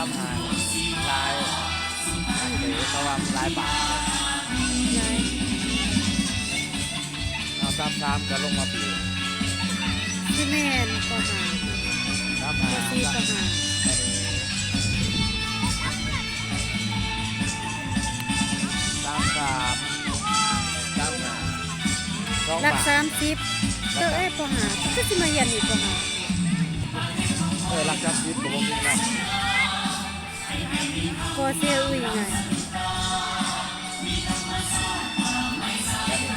เพราะว่ามันหลายบาทไหนเอาสามสามก็ลงมาปีที่แม่นก็หาสามหาก็ซีก็หาสามสามสามหาสองรักบาทสามสิบเตอเอ้ยก็หาก็สิมาเรียนอีกก็หาเออรักสามสิบผมมีนะ เสียอุ้ยไง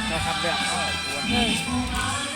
เขาคัดเลือกเขาควร เออ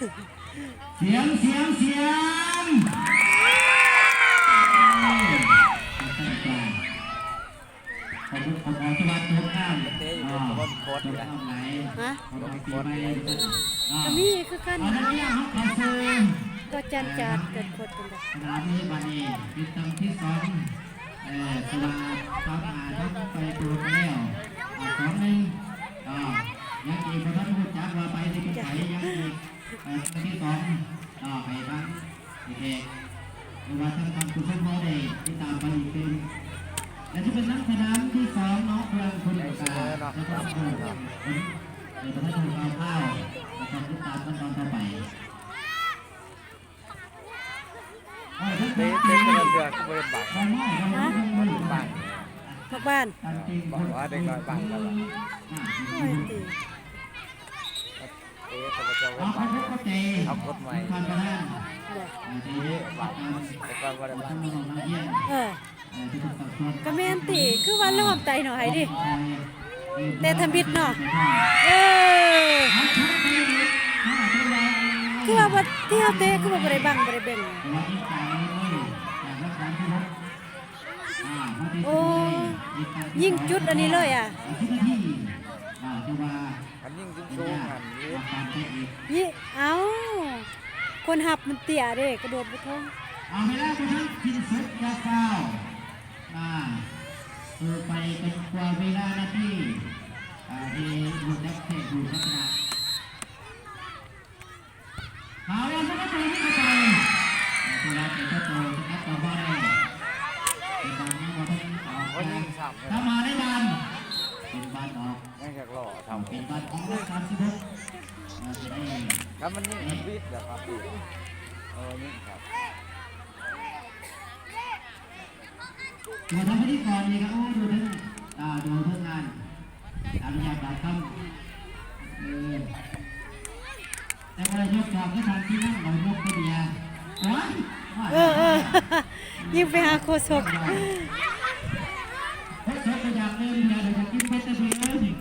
เสียงเสียงเสียงขอบคุณขอบคุณสวัสดีทุกท่านเตะอยู่บนโคตรจะเลยทำไหนฮะขอบคุณไปอ่าก็มีคือกันเอาละเนี่ยครับขอบคุณก็จันจานเกิดคนกันเลยสนามนี้บันนี้ติดตั้งที่สองเอ่อสว่าฟ้าผ่าทั้งไปตัวแล้วอ่าสองหนึ่งอ่ายังอีกคนท่านพูดจักว่าไปที่เป็นยังอีก เอ่อตั้งที่สองอ่าไปบ้างเด็กๆหรือว่าทั้งทำคุณพ่อโมเดลที่ตามไปอีกเป็นและที่เป็นนักสนามที่สองน้องพลังคุณกาแล้วก็คุณเดี๋ยวพระท่านข้าวข้าวนะครับติดตามขั้นตอนต่อไปเตะเตะคนละเดือนก็บริบาทฮะบางพวกบ้านบอกว่าเด็กน้อยบางกันละ โอ้ยตีเตะคนละเจ้าเอาบางเข้าใจเอากฎหมายผ่านไปแล้วบอกทีนี้บางแต่ก็บริบาต้ทองลงมาเยี่ยมเออที่ต้องตัดตัวก็แม่นตีคือว่าล้อมใจหน่อยดิแต่ทำบิดเนาะเออคือว่าบ่เที่ยวเตะคือว่าบ่ได้บังบ่ได้เบ่งโอ้ยิงจุดอันนี้เลยอะอั นยิ่งยิ่งสูงหันนี้นี่เอ้าคนหับมันเตี้ยเด้กระโดดบ่ท้องเอาไปแล้วคุณท่านกินสุดยาเฝ้าอ่าเออไปเป็นกว่าเวลานาทีอ่าที่อยู่นักเตะอยู่นักกีฬาเอาแล้วไม่ต้องไปไม่ต้องไปเวลาเตะก็โตจะนัดต่อมาได้เป็นบอลนี้บอลที่ออกก็ยิ่งซ้ำถ้ามาได้บอล เป็นบอลออกไม่แค่หล่อทำเป็นบอลของเลขสามสิบหกเราจะได้ถ้ามันยิ่งมันวิทย์แบบครับพี่เออนี่ครับมาทำพิธีกรดีครับโอ้ดูทั้งอ่าดูทั้งงานอนุญาตดาวคำเออแต่เวลายกจอบก็ทำที่นั่งเรายกก็เดียวโอ้ยเออเออยิงไปหาโคศก โคตรขยันเลยเนี่ยเดี๋ยวจะกินเพชรตะเพียนนี่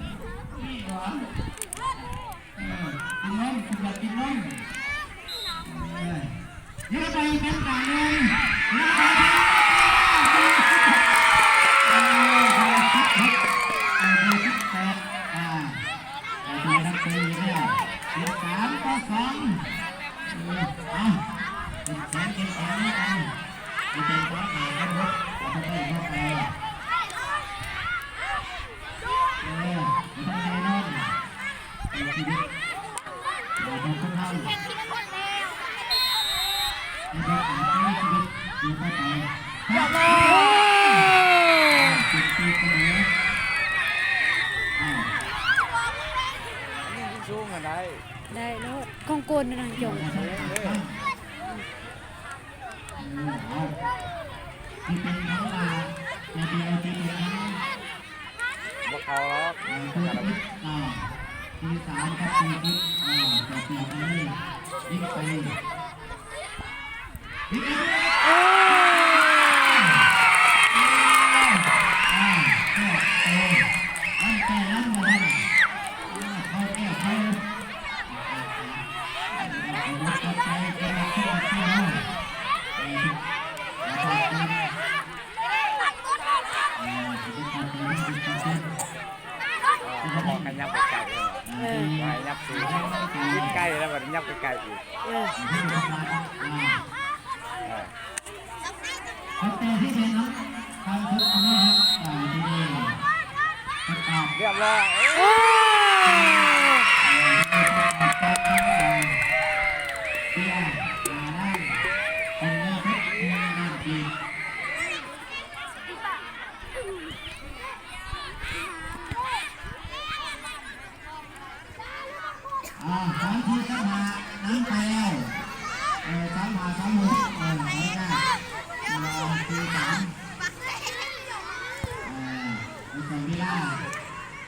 หรอเออกินนมกิ นแบบกินนมเออเดี๋ยวไปเป็นกลางเลยเดี๋ยวไปเออเออคิดคิดเออคิดแปดอ่าเอาไปรับไปเนี่ยเป็นสามต่อสองเออเอาเป็นแสนเป็นแสนแล้วกันเป็นแสนของหาครับรถเอาไปให้รถไป เออไม่ต้องใจนอนเออ นนะจงที่เป็นทั้งลาแต่เดียวกเป็นทั้งบ่เขาแล้วตัวคิดอ่าที่สามครับทีที่อ่าจะตีนี้ยิงไปยิ่ง แล้วก็เขาบอกให้ยับไปไกลเลยเออว่าให้ยับสูงยิ่งใกล้แล้วมันยับไปไกลอีกเออเออครับแต่ที่เป็นน้องทางทุกคนนะครับอ่าที่นี่ประกอบเรียบร้อยเอ้ย โอ้ เตี้ยมาได้เป็นเนื้อเพชรเนื้อด้านจีน อ่าสามทีก็มาน้ำไปแล้วเออสามหาสามหกเออไม่ได้เออ